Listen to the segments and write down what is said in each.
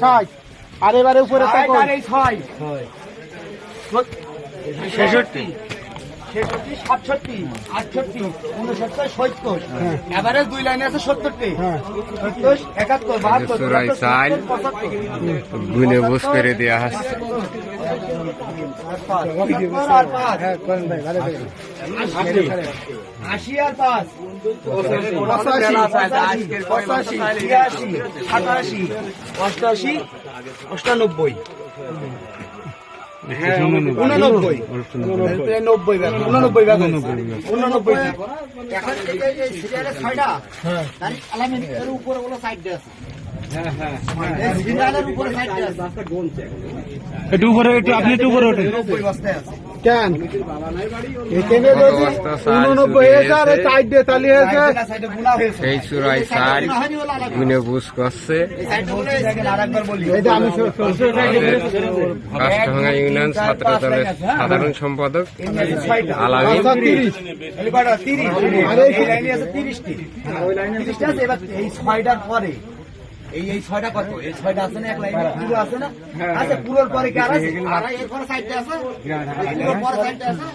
ষাট। আর এবারে উপরে ষাট আর এই ছয়। ছেষট্টি। ছেষট্টি সাতষট্টি আটষট্টি উনসত্তর সত্তর। এবারে দুই লাইনে আছে সত্তরটি। হ্যাঁ। সত্তর একাত্তর বাহাত্তর। গুনে বুঝ করে দেওয়া হচ্ছে। হ্যাঁ আশি। আর পাঁচ। পঁচাশি ছিয়াশি সাতাশি অষ্টাশি অষ্টানব্বই। একটু উপরে একটু আপনি একটু উপরে ওঠেন। কেন এখানে উননব্বই হয়েছে সাইড দিয়ে হয়েছে। সেই। গুনে বুঝ করছে। কাষ্টভাঙা ইউনিয়ন ছাত্র দলের সাধারণ সম্পাদক। আলামিন। পাঁচটা তিরিশ। এই এই- পরে ছয়টা কত? এই ছয়টা আছে না এক লাইন পুরো আছে না? আচ্ছা পুরোর পরে কি আর আছে? আর এরপরে সাইডটা আছে? পুরোর পরে সাইডটা আছে?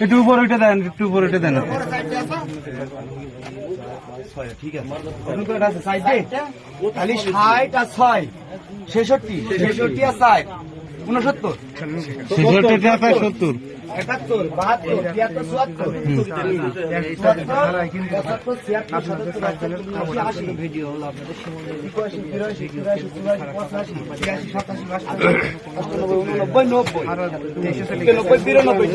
একটু উপরে ওইটা দেন একটু উপরে ওইটা দেন। পরে ঠিক আছে। ছেষট্টি। ছেষট্টি আর ষাট। উনসত্তর সত্তর একাত্তর বাহাত্তর তিয়াত্তর চুয়াত্তর পঁচাত্তর ছিয়াত্তর সাতাত্তর আটাত্তর আশি ভিডিও হলো আপনাদের একাশি বিরাশি তিরাশি চুরাশি পঁচাশি ছিয়াশি সাতাশি আটাশি অষ্টানব্বই নব্বই বিরানব্বই বিরানব্বই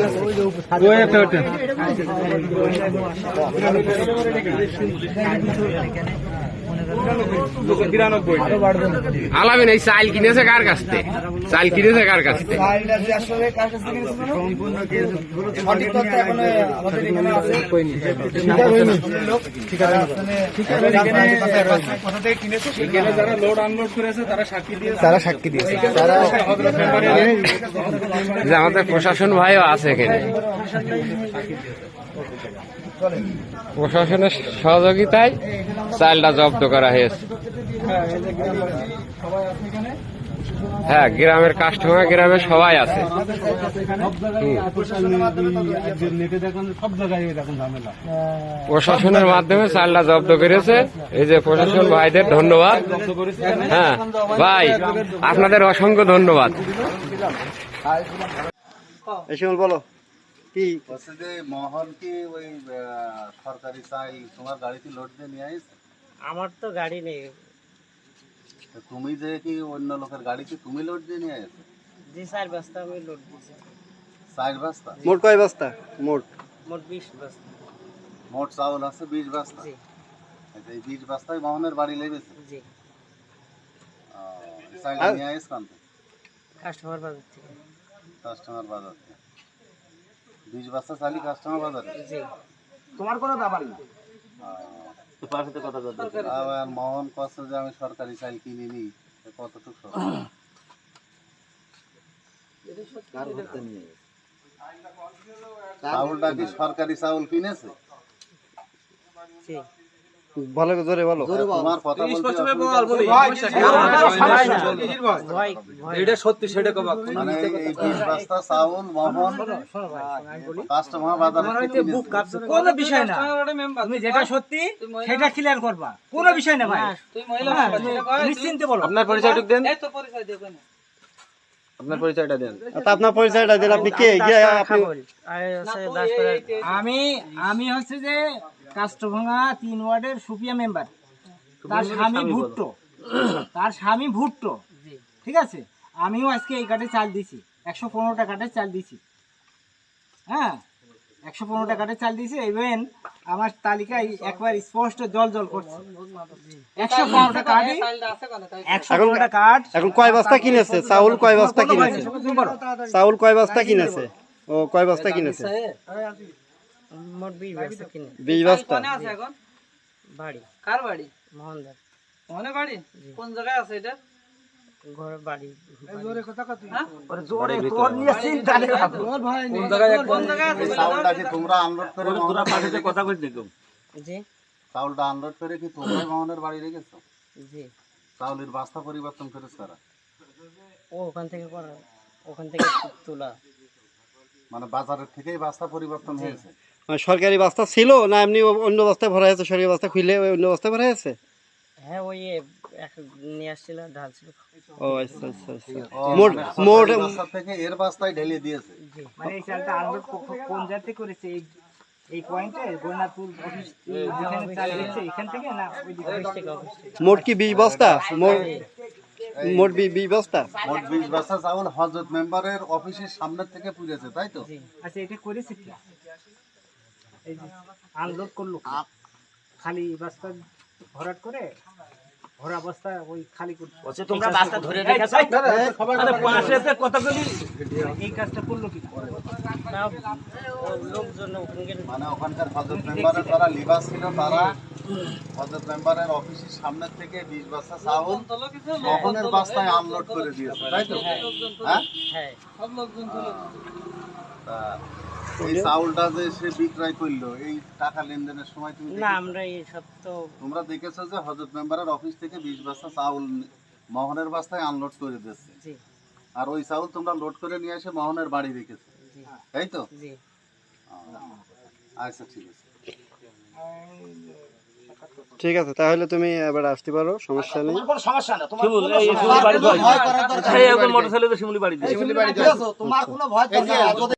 আলামিন এই চাল কিনেছে কার কাছ থেকে? চাল কিনেছে কার কাছ থেকে? ফাইলটা যে আসলে কার কাছ থেকে নিয়েছিল না? সঠিক তথ্য এখন আমাদের এখানে আছে লোক ঠিকানা আসলে কোথা থেকে কিনেছে সেখানে যারা লোড আনলোড করেছে তারা সাক্ষী দিয়ে তারা সাক্ষী দিয়েছে। যে আমাদের প্রশাসন ভাইও আছে এখানে। প্রশাসনের সহযোগিতায় চালটা জব্দ করা হয়েছে। হ্যাঁ গ্রামের কাস্টমার গ্রামের সবাই আছে। প্রশাসনের মাধ্যমে চালটা জব্দ করেছে। এই যে প্রশাসন ভাইদের ধন্যবাদ। হ্যাঁ ভাই, আপনাদের অসংখ্য ধন্যবাদ। বলো। কি বলছে যে মোহন কি ওই সরকারি চাল তোমার গাড়িতে লোড দিয়ে নিয়ে আসছে আমার তো গাড়ি নেই। তুমি যে কি অন্য লোকের গাড়িতে তুমি লোড দিয়ে নিয়ে আসছো যে চার বস্তা আমি লোড দিয়েছি। চার বস্তা? মোট কয় বস্তা? মোট। মোট বিশ বস্তা। মোট চাউল আছে বিশ বস্তা? জি। আচ্ছা, এই বিশ বস্তায় মোহনের বাড়ি লেগেছে? জি। চাল নিয়ে কান্ত কাস্টমার বাজার থেকে। কাস্টমার বাজার থেকে। বিশ বাচ্চা চালি কাস্টমার বাজারে। জি। তোমার কোনো ব্যাপার না। আবার মোহন কষ্ট যে আমি সরকারি চাল কিনে নিই কতটুকু চাউলটা কি সরকারি চাউল কিনেছে? জি। ভালো জোরে বলো। মানে এই বিশ বস্তা চাউল মোহন কাস্টমার বাজার কোনো বিষয় না। তুমি যেটা সত্যি সেটা ক্লিয়ার করবা। কোনো বিষয় না ভাই। হ্যাঁ, নিশ্চিন্তে বলো। আপনার পরিচয়টা দেন। আপনার পরিচয়টা দিন। আপনি কে? যে আপনি দাসপাড়ার আমি আমি হচ্ছে যে কাস্টভাঙা তিন ওয়ার্ডের সুপিয়া মেম্বার। তার স্বামী ভুট্টো। তার স্বামী ভুট্টো। ঠিক আছে? আমিও আজকে এই কার্ডে চাল দিছি একশো পনেরো টাকাতে চাল দিছি হ্যাঁ? একশো পনেরো টাকাতে চাল দিছি ইভেন আমার তালিকায় একবার স্পষ্ট জল জল করছে। একশো পনেরোটা কার্ডই একশো পনেরোটা কার্ড এখন কয় বস্তা কিনেছে? চাউল কয় বস্তা কিনেছে? চাউল কয় বস্তা কিনেছে? ও কয় বস্তা কিনেছে? মোট বিশ বস্তা কিনে। বিশ বস্তা? বাড়ি। কার বাড়ি? মোহনদার। বাড়ি? কোন জায়গায় আছে এটা? ঘর বাড়ি জোরে তোর নিয়ে চিন্তা নেই কোন জায়গায় আছে? চাউলটা কি তোমরা আনলোড করে মোহনের বাড়ি রেখেছো? জি। চাউলটা আনলোড করে কি তোমরাই মোহনের বাড়ি রেখেছো? জি। বাস্তা পরিবর্তন করেছে তারা? ও ওখান থেকে করা ওখান থেকে তোলা। মানে বাজারের থেকেই বাস্তা পরিবর্তন হয়েছে? সরকারি বস্তা ছিল না এমনি অন্য বস্তায় ভরা আছে সরকারি বস্তা খুলে ওই অন্য বস্তায় ভরা আছে হ্যাঁ ওই এক নিয়ে আসছিল ঢালছিল ও আচ্ছা আচ্ছা আচ্ছা। মোট মানে মোট বাস্তা থেকে এর বাস্তায় ঢেলে দিয়েছে। মানে এই চালটা আনলোড কোন জায়গাতে করেছে? এই এই পয়েন্টে গোনাপুর অফিস যেখানে চাল দিচ্ছে এখান থেকে না ওই দিকে? থেকে অফিস থেকে। মোট কি বিশ বস্তা? মোট মোট বি- বিশ বস্তা? মোট বিশ বস্তা চাউল হজরত মেম্বারের অফিসের সামনে থেকে পুড়েছে তাই তো? আচ্ছা এটা করেছে কি? এই যে আনলোড করল? খালি বস্তা ভরাট করে ভরা বস্তা ওই খালি করছে তোমরা বাসটা ধরে রেখেছো? এই কাজটা করল কি না লোকজন ওখানে মানে ওখানকার হজরত মেম্বারের যারা লিবাস ছিল তারা মেম্বারের অফিসের সামনে থেকে বিশ বস্তা চাউল বাস্তায় আনলোড করে দিয়েছে তাই তো? হ্যাঁ। হ্যাঁ? তা এই চাউলটা যে সে বিক্রয় করল এই টাকা লেনদেনের সময় তুমি না দেখেছ? আমরা এই তো তোমরা দেখেছ যে হজরত মেম্বারের অফিস থেকে বিশ বস্তা চাউল মোহনের বাস্তায় আনলোড করে দিচ্ছে আর ওই চাউল তোমরা লোড করে নিয়ে এসে মোহনের বাড়ি রেখেছো। তাই তো? আচ্ছা ঠিক আছে। ঠিক আছে তাহলে তুমি এবার আসতে পারো সমস্যা নেই। কোনো সমস্যা না তোমার কোনো সমস্যা ভয় করার দরকার নেই। মোটরসাইকেল শিমুলি বাড়ি ঠিক আছে, তোমার কোনো ভয় দরকার নেই।